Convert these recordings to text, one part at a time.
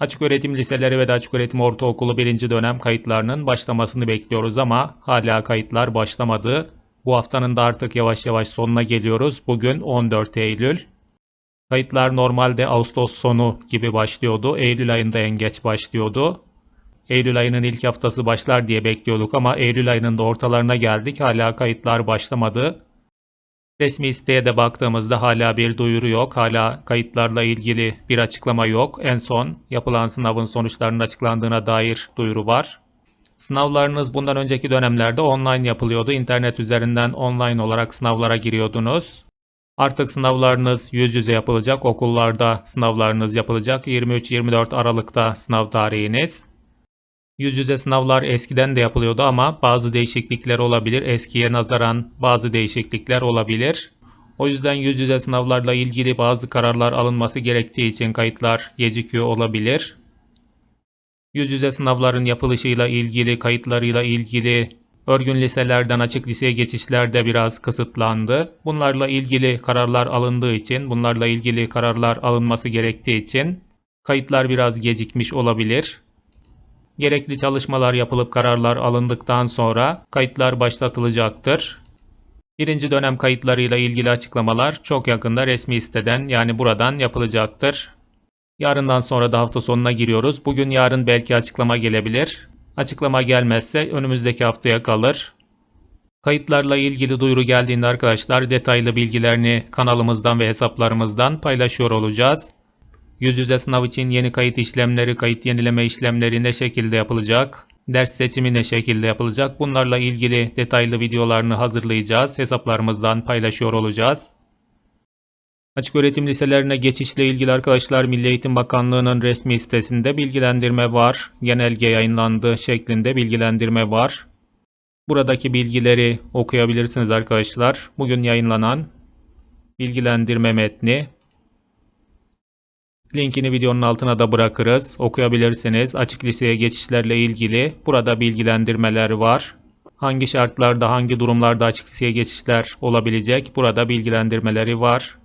Açıköğretim liseleri ve de açıköğretim ortaokulu birinci dönem kayıtlarının başlamasını bekliyoruz ama hala kayıtlar başlamadı. Bu haftanın da artık yavaş yavaş sonuna geliyoruz. Bugün 14 Eylül. Kayıtlar normalde Ağustos sonu gibi başlıyordu. Eylül ayında en geç başlıyordu. Eylül ayının ilk haftası başlar diye bekliyorduk ama Eylül ayının da ortalarına geldik. Hala kayıtlar başlamadı. Resmi siteye de baktığımızda hala bir duyuru yok. Hala kayıtlarla ilgili bir açıklama yok. En son yapılan sınavın sonuçlarının açıklandığına dair duyuru var. Sınavlarınız bundan önceki dönemlerde online yapılıyordu. İnternet üzerinden online olarak sınavlara giriyordunuz. Artık sınavlarınız yüz yüze yapılacak. Okullarda sınavlarınız yapılacak. 23-24 Aralık'ta sınav tarihiniz. Yüz yüze sınavlar eskiden de yapılıyordu ama bazı değişiklikler olabilir. Eskiye nazaran bazı değişiklikler olabilir. O yüzden yüz yüze sınavlarla ilgili bazı kararlar alınması gerektiği için kayıtlar gecikiyor olabilir. Yüz yüze sınavların yapılışıyla ilgili, kayıtlarıyla ilgili örgün liselerden açık liseye geçişler de biraz kısıtlandı. Bunlarla ilgili kararlar alındığı için, bunlarla ilgili kararlar alınması gerektiği için kayıtlar biraz gecikmiş olabilir. Gerekli çalışmalar yapılıp kararlar alındıktan sonra kayıtlar başlatılacaktır. Birinci dönem kayıtlarıyla ilgili açıklamalar çok yakında resmi siteden yani buradan yapılacaktır. Yarından sonra da hafta sonuna giriyoruz. Bugün yarın belki açıklama gelebilir. Açıklama gelmezse önümüzdeki haftaya kalır. Kayıtlarla ilgili duyuru geldiğinde arkadaşlar detaylı bilgilerini kanalımızdan ve hesaplarımızdan paylaşıyor olacağız. Yüz yüze sınav için yeni kayıt işlemleri, kayıt yenileme işlemleri ne şekilde yapılacak? Ders seçimi ne şekilde yapılacak? Bunlarla ilgili detaylı videolarını hazırlayacağız. Hesaplarımızdan paylaşıyor olacağız. Açıköğretim liselerine geçişle ilgili arkadaşlar Milli Eğitim Bakanlığı'nın resmi sitesinde bilgilendirme var. Genelge yayınlandı şeklinde bilgilendirme var. Buradaki bilgileri okuyabilirsiniz arkadaşlar. Bugün yayınlanan bilgilendirme metni Linkini videonun altına da bırakırız. Okuyabilirsiniz. Açık liseye geçişlerle ilgili burada bilgilendirmeler var. Hangi şartlarda, hangi durumlarda açık liseye geçişler olabilecek? Burada bilgilendirmeleri var.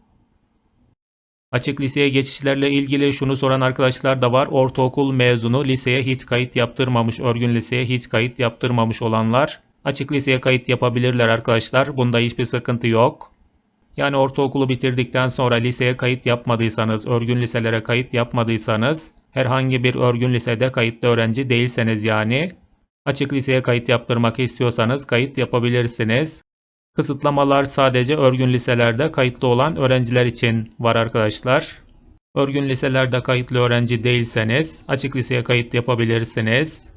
Açık liseye geçişlerle ilgili şunu soran arkadaşlar da var. Ortaokul mezunu liseye hiç kayıt yaptırmamış, örgün liseye hiç kayıt yaptırmamış olanlar açık liseye kayıt yapabilirler arkadaşlar. Bunda hiçbir sıkıntı yok. Yani ortaokulu bitirdikten sonra liseye kayıt yapmadıysanız, örgün liselere kayıt yapmadıysanız, herhangi bir örgün lisede kayıtlı öğrenci değilseniz yani, açık liseye kayıt yaptırmak istiyorsanız kayıt yapabilirsiniz. Kısıtlamalar sadece örgün liselerde kayıtlı olan öğrenciler için var arkadaşlar. Örgün liselerde kayıtlı öğrenci değilseniz açık liseye kayıt yapabilirsiniz.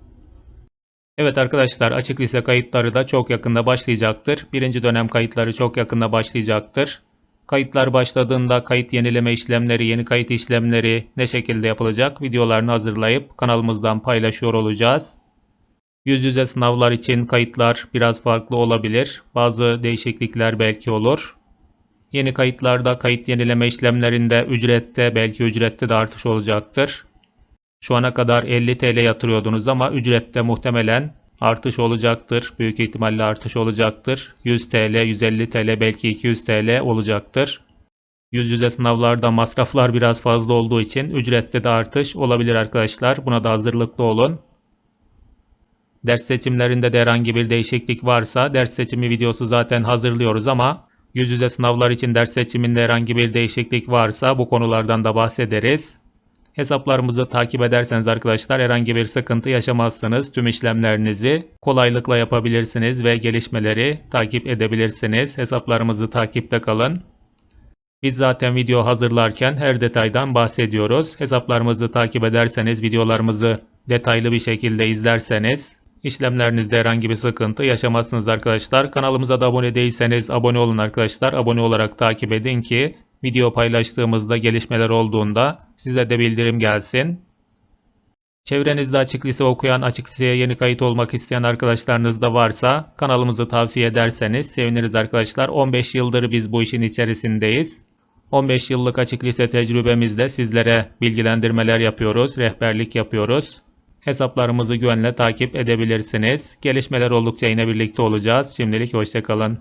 Evet arkadaşlar açık lise kayıtları da çok yakında başlayacaktır. Birinci dönem kayıtları çok yakında başlayacaktır. Kayıtlar başladığında kayıt yenileme işlemleri, yeni kayıt işlemleri ne şekilde yapılacak videolarını hazırlayıp kanalımızdan paylaşıyor olacağız. Yüz yüze sınavlar için kayıtlar biraz farklı olabilir. Bazı değişiklikler belki olur. Yeni kayıtlarda kayıt yenileme işlemlerinde ücrette belki ücrette de artış olacaktır. Şu ana kadar 50 TL yatırıyordunuz ama ücrette muhtemelen artış olacaktır. Büyük ihtimalle artış olacaktır. 100 TL, 150 TL belki 200 TL olacaktır. Yüz yüze sınavlarda masraflar biraz fazla olduğu için ücrette de artış olabilir arkadaşlar. Buna da hazırlıklı olun. Ders seçimlerinde de herhangi bir değişiklik varsa ders seçimi videosu zaten hazırlıyoruz ama yüz yüze sınavlar için ders seçiminde herhangi bir değişiklik varsa bu konulardan da bahsederiz. Hesaplarımızı takip ederseniz arkadaşlar herhangi bir sıkıntı yaşamazsınız. Tüm işlemlerinizi kolaylıkla yapabilirsiniz ve gelişmeleri takip edebilirsiniz. Hesaplarımızı takipte kalın. Biz zaten video hazırlarken her detaydan bahsediyoruz. Hesaplarımızı takip ederseniz, videolarımızı detaylı bir şekilde izlerseniz işlemlerinizde herhangi bir sıkıntı yaşamazsınız arkadaşlar. Kanalımıza da abone değilseniz abone olun arkadaşlar. Abone olarak takip edin ki video paylaştığımızda gelişmeler olduğunda size de bildirim gelsin. Çevrenizde açık lise okuyan, açık liseye yeni kayıt olmak isteyen arkadaşlarınız da varsa kanalımızı tavsiye ederseniz seviniriz arkadaşlar. 15 yıldır biz bu işin içerisindeyiz. 15 yıllık açık lise tecrübemizle sizlere bilgilendirmeler yapıyoruz, rehberlik yapıyoruz. Hesaplarımızı güvenle takip edebilirsiniz. Gelişmeler oldukça yine birlikte olacağız. Şimdilik hoşçakalın.